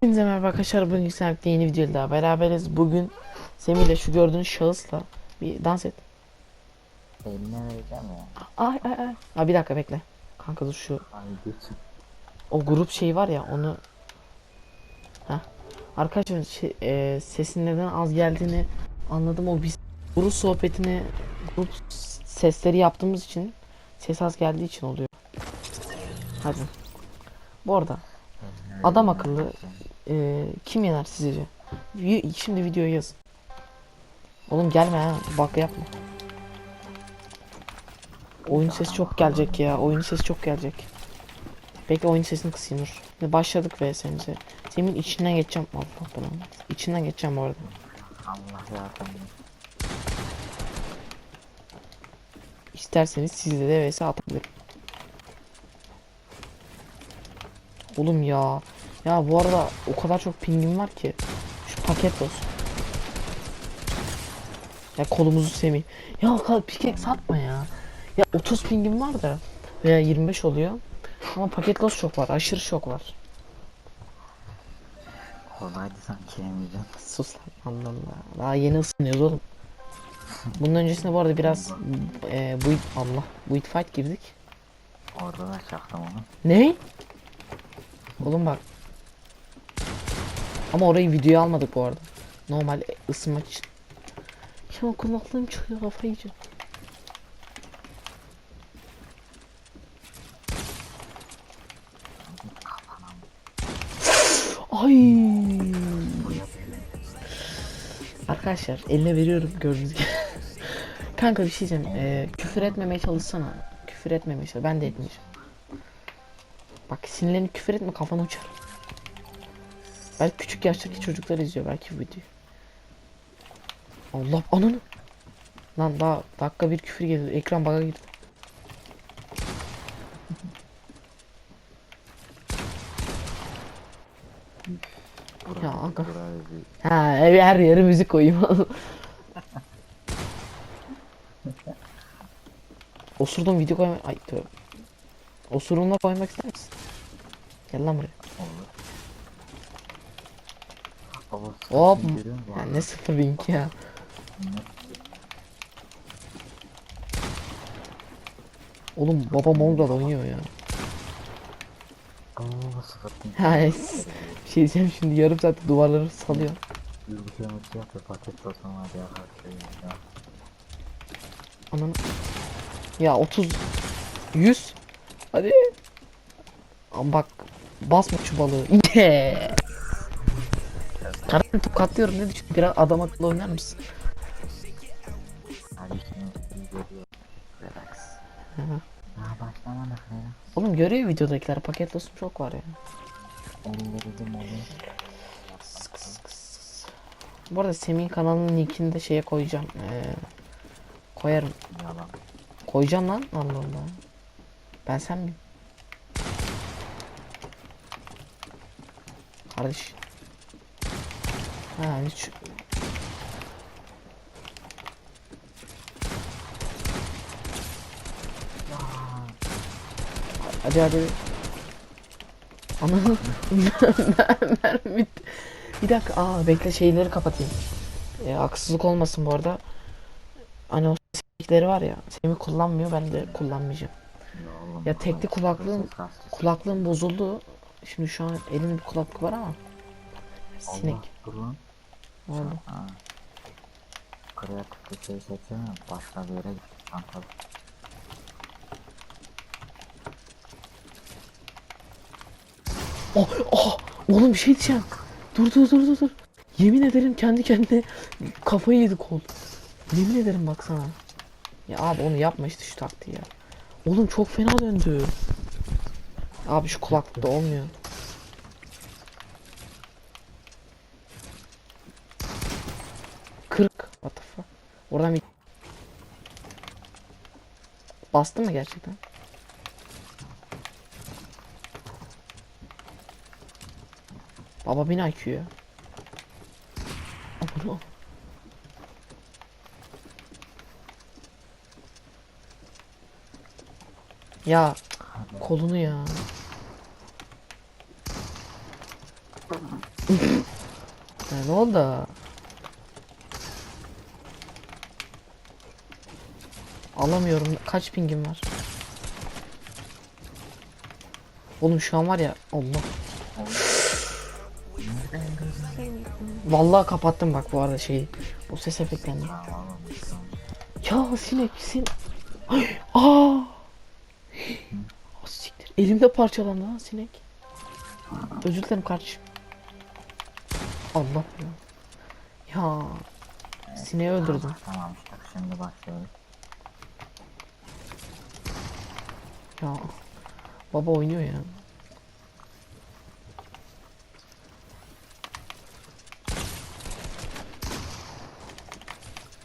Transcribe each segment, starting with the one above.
Hepinize merhaba arkadaşlar. Bugün Yükselmek'te yeni videoyla daha beraberiz. Bugün Semih ile şu gördüğünüz şahısla bir dans et. Ay ay ay. Ha bir dakika bekle. Kanka dur şu o grup şey var ya onu Heh. Arkadaşlar şey, e, sesin neden az geldiğini anladım. O biz grup sohbetini grup sesleri yaptığımız için ses az geldiği için oluyor. Hadi. Bu arada Adam akıllı. E, kim yener sizce? Şimdi videoyu yazın. Oğlum gelme ha. Bak yapma. Oyun sesi çok gelecek ya. Oyun sesi çok gelecek. Bekle oyun sesini kısayım dur. Şimdi başladık VS'mize. Senin içinden geçeceğim. Allah belanı. İçinden geçeceğim bu arada. Allah yardım. İsterseniz sizle de VS atabilirim. Oğlum ya. Ya bu arada o kadar çok pingim var ki. Şu paket olsun. Ya kolumuzu semih. Ya pikek satma ya. Ya 30 pingim var da. Veya 25 oluyor. Ama paket loss çok var. Aşırı çok var. Kolaydı sanki Emircan. Sus lan. Allah. Daha yeni ısınıyoruz oğlum. Bunun öncesinde bu arada biraz e, bu Allah bu fight girdik. Orada da çaktım onu. Ne? Oğlum bak. Ama orayı videoya almadık bu arada. Normal ısınmak için. Ya kulaklığım çıkıyor kafayı yiyeceğim. Ay. Arkadaşlar eline veriyorum gördüğünüz gibi. Kanka bir şey diyeceğim. Ee, küfür etmemeye çalışsana. Küfür etmemeye çalış. Ben de etmeyeceğim. Bak sinirlenip küfür etme kafanı uçar. Küçük yaştaki çocuklar izliyor belki bu videoyu. Allah ananı. Lan daha dakika bir küfür geliyor. Ekran bug'a girdi. Ya, aga. Ha ev- her yere müzik koyayım. Osurdum video koyma... Ay tövbe. Osurumla koymak ister misin? Gel lan buraya. olur. Hop. musun? Ya ne sıfır link ya. Oğlum baba Mongrel oynuyor ya. Sıfır. Ha es- bir şey diyeceğim şimdi yarım saat duvarları salıyor. Paket hadi ya. Şey ya. Ananı. Ya 30 100 Hadi. Ama bak basma şu balığı. Yeah. Kardeşim tokatlıyorum ne düşün biraz adam akıllı oynar mısın? Hı hı. Oğlum görüyor videodakiler paket olsun çok var ya. Elleri de modu. Bu arada Semih'in kanalının linkini de şeye koyacağım. Ee, koyarım. Koyacağım lan Allah Allah. Ben sen miyim? Kardeş. Ha hiç. Hadi hadi. Ananı mermi. Bir dakika aa bekle şeyleri kapatayım. Ee, haksızlık olmasın bu arada. Hani o sesleri var ya Semih kullanmıyor ben de kullanmayacağım. Ya tekli kulaklığım-. Kulaklığım bozuldu. Şimdi şu an elimde bir kulaklık var ama. Sinek. Allah. Ne oldu? Kreatif bir şey seçsene. Başka bir yere git. Kanka. Oh, oh, oğlum bir şey diyeceğim. Dur dur dur dur dur. Yemin ederim kendi kendine kafayı yedi kol. Yemin ederim baksana. Ya abi onu yapma işte şu taktiği ya. Oğlum çok fena döndü. Abi şu kulaklıkta olmuyor. What the fuck? Oradan bir... Bastı mı gerçekten? Baba bin IQ ya. O- Ya kolunu. Ya ne oldu? Alamıyorum. Kaç pingim var? Oğlum şu an var ya Allah. Vallahi kapattım bak bu arada şeyi. Bu ses efektlerini. Lan. Ya sinek sin. Aa! Siktir. Elimde parçalandı ha sinek. Özür dilerim kardeşim. Allah ya. Ya. Sineği öldürdüm. Tamam işte şimdi başlıyoruz. Ya. Baba oynuyor ya.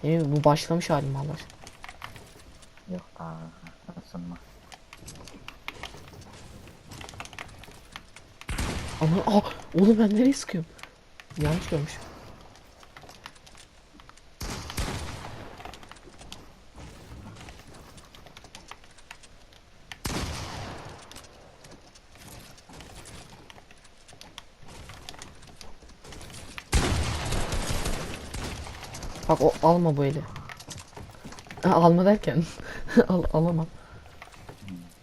Ee, bu başlamış halim Allah. Yok daha ısınma. Ama aa, oğlum ben nereye sıkıyorum? Yanlış görmüşüm. Bak o alma bu eli. Ha, alma derken al, alamam.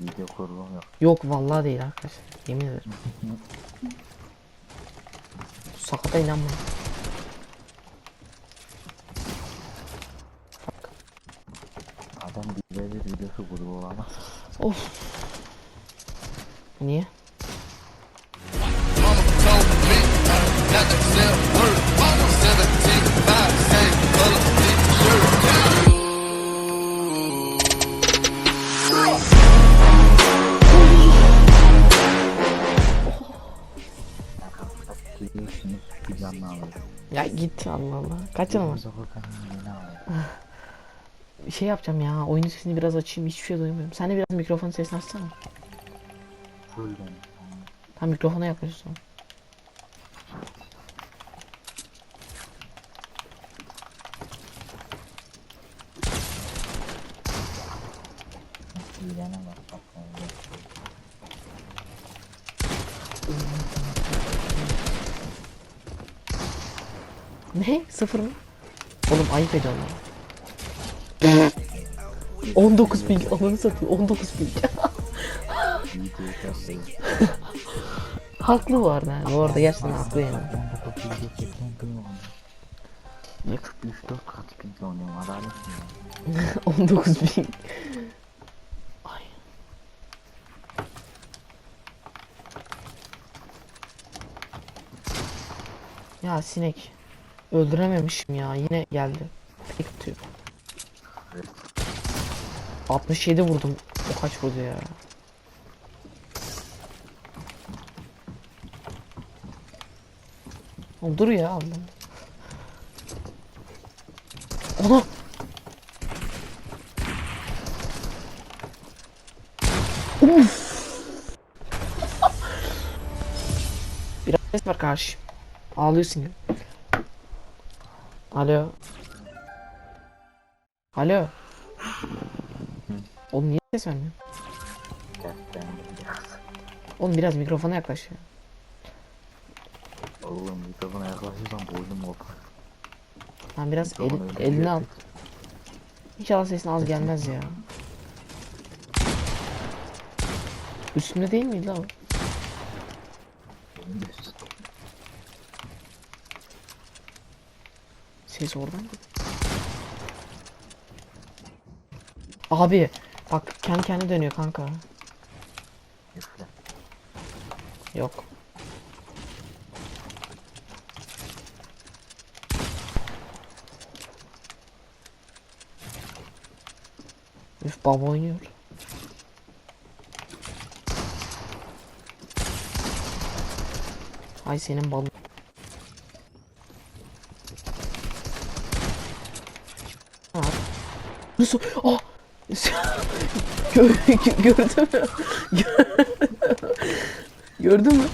Video kurulum yok. Yok vallahi değil arkadaşlar. Yemin ederim. Sakata inanma. Adam birebir videosu grubu olamaz. Of. Niye? Ya git Allah Allah. Kaç canım var? Alıyor. Şey yapacağım ya. Oyunun sesini biraz açayım. Hiçbir şey duymuyorum. Sen de biraz mikrofonun sesini açsana. Tam mikrofona yaklaşıyorsun. İyilene bak bak. öyle. Ne? Sıfır mı? Oğlum ayıp ediyorsun lan. 19 ping ananı satayım 19 ping. Videoyu kapatıyor. haklı bu arada. Bu arada gerçekten haklı yani. Ben de kapıyı geçirken duymadım. Ne 43 4 kaç ping oynuyorum adalet mi ya? 19 ping. Ay. Ya sinek. Öldürememişim ya. Yine geldi. Tek atıyor. Evet. 67 vurdum. O kaç vurdu ya? Oğlum dur ya Allah. Ana! Uf! Biraz ses var karşı. Ağlıyorsun gibi. Alo. Alo. Oğlum niye ses vermiyor? Oğlum biraz mikrofona yaklaş ya. Oğlum mikrofona yaklaşırsam boynum kopar. Lan biraz el, Mikrofonu öyle elini al. İnşallah sesin az gelmez ya. Üstünde değil miydi lan o? Benim de sus. Ses oradan mı? Abi bak kendi kendine dönüyor kanka. Yok. Üf baba oynuyor. Ay senin bal. Nasıl? Ah! Gör, gö- gördün mü? Gördün mü?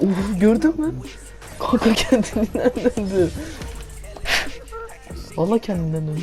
Uf, gördün mü? Kanka kendinden döndü. Valla kendinden döndü.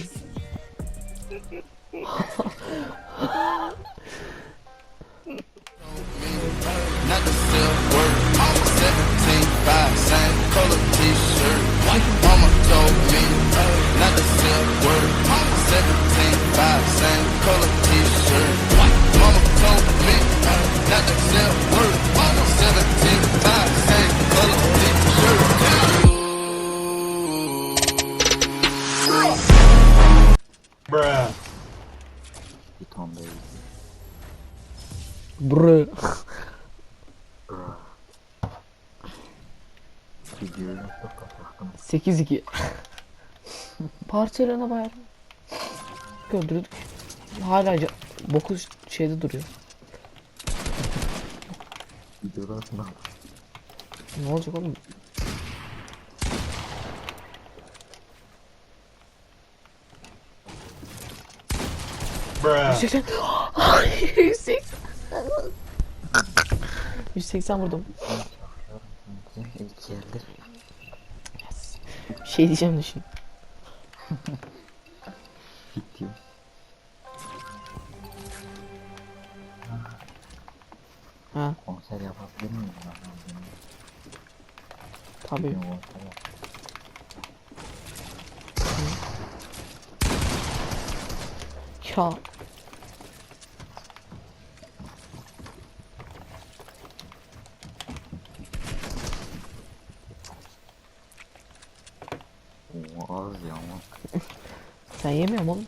8-2. Barcelona Bayern. Öldürdük. Hala boku şeyde duruyor. Videoda atma. Ne olacak oğlum? Bruh. 180. Ay, 180. 180 vurdum. İlk yerdir. Şey diyeceğim şimdi. Bitiyor. Ha Konser yapabilir miyim tabii. Bir konser yap. Ya Oo, az ya ama. Sen yemiyor musun oğlum?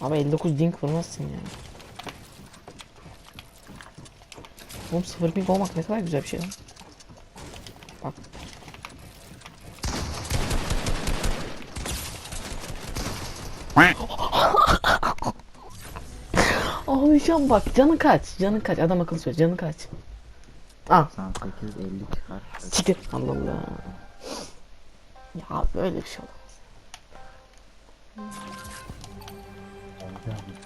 Ama 59 dink vurmazsın ya. Oğlum 0 ping olmak ne kadar güzel bir şey lan. Bak. Ağlayacağım bak canı kaç canı kaç adam akıllı söyle canı kaç Al 9850 çıkar. siktir Allah Allah Ya böyle bir şey olamaz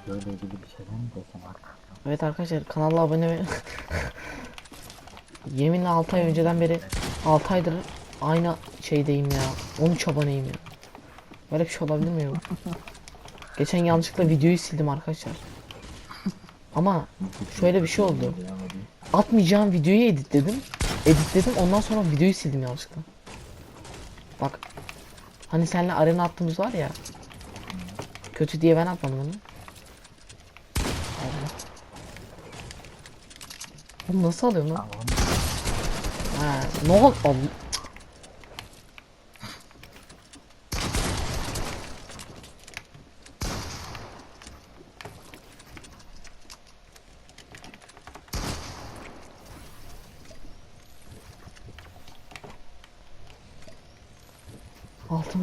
böyle ilgili bir şeyler mi desem artık? Evet arkadaşlar kanala abone ve Yeminle 6 ay önceden beri 6 aydır aynı şeydeyim ya 13 aboneyim ya Böyle bir şey olabilir mi ya? Geçen yanlışlıkla videoyu sildim arkadaşlar Ama şöyle bir şey oldu atmayacağım videoyu editledim. Editledim ondan sonra videoyu sildim yanlışlıkla. Bak. Hani seninle arena attığımız var ya. Kötü diye ben atmadım onu. Allah. Oğlum nasıl alıyorum lan? Ha, ne oldu?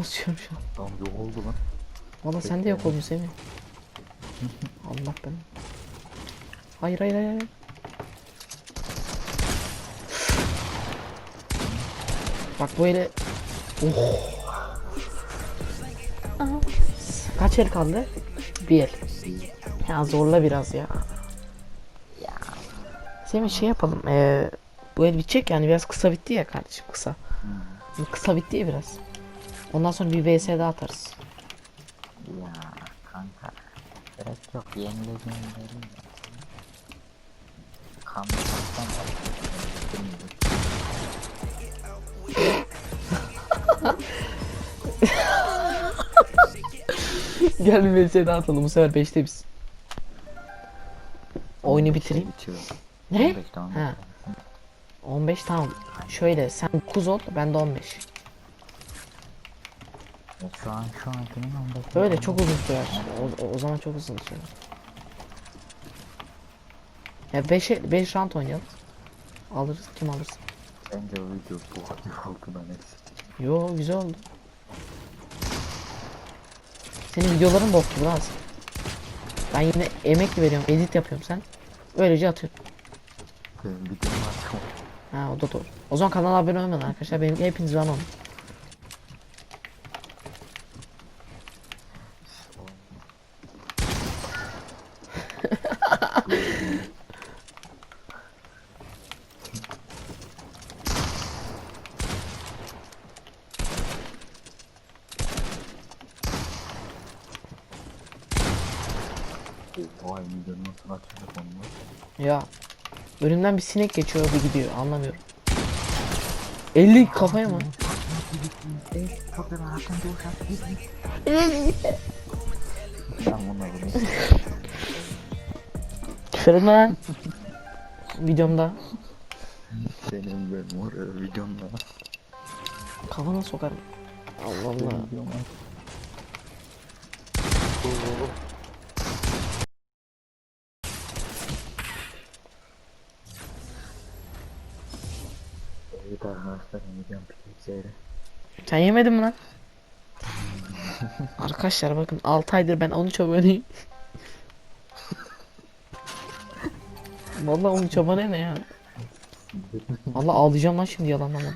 Sıçıyorum şu an. Tamam yok oldu lan. Valla sen de yok oldun Semih. Allah ben. Hayır hayır hayır. hayır. Bak böyle. Oh. Kaç el kaldı? Bir el. Ya zorla biraz ya. Ya. Semih şey yapalım. Ee, bu el bitecek yani biraz kısa bitti ya kardeşim kısa. Kısa bitti ya biraz. Ondan sonra bir vs daha atarız. Ya kanka. Gerek yok. Yenileceğim dedim ya. Gel bir vs daha atalım bu sefer 5'te biz. Oyunu bitireyim. Bitiyor. Ne? 15 tamam. Ha. 15 tamam. Şöyle sen 9 ol ben de 15. Şu an şu ankinin 15. Öyle çok uzun sürer. O, o, o zaman çok uzun sürer. Ya 5 5 round oynayalım. Alırız kim alırsa. Bence o video bu hafif altından eksik. Yo güzel oldu. Senin videoların bok gibi lan. Ben yine emek veriyorum, edit yapıyorum sen. Öylece atıyorsun. Benim videom var. Ha o da doğru. O zaman kanala abone olmayın arkadaşlar. Benim hepiniz bana olun. Videonun nasıl açacak onu? Ya önümden bir sinek geçiyor bir gidiyor anlamıyorum. 50 kafaya mı? Ben Küfür etme lan. Videomda senin benim oraya videomda. kafana sokarım. Allah Allah. Evet arkadaşlar yiyeceğim piknikleri. Sen yemedin mi lan? Arkadaşlar bakın 6 aydır ben onu çobanıyım. Vallahi onu çobanı ne ya? Vallahi ağlayacağım lan şimdi yalanlama.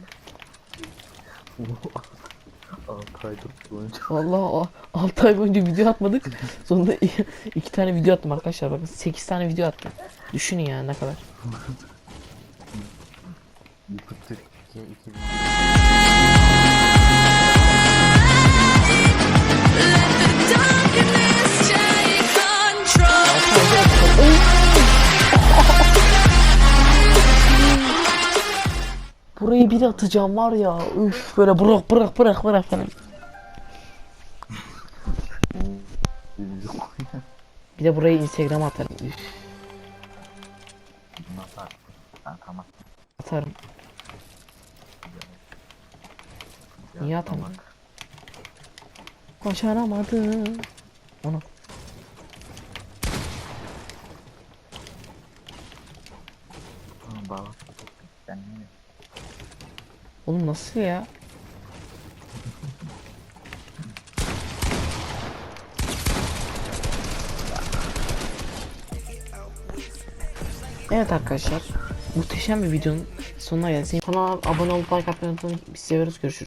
Altı aydır boyunca. Vallahi 6 ay boyunca video atmadık. Sonunda 2 tane video attım arkadaşlar bakın 8 tane video attım. Düşünün ya ne kadar. YouTube Türkiye 2000. Darkness take control. Burayı bir atacağım var ya. Üf böyle bırak bırak bırak bırak falan. Bir de burayı Instagram'a atarım. Üf, atarım. Niye atamam? Başaramadım. Onu. Bağla. Oğlum nasıl ya? Evet arkadaşlar. Muhteşem bir videonun sonuna geldik. Kanala abone olup like atmayı unutmayın. Biz seviyoruz. Görüşürüz.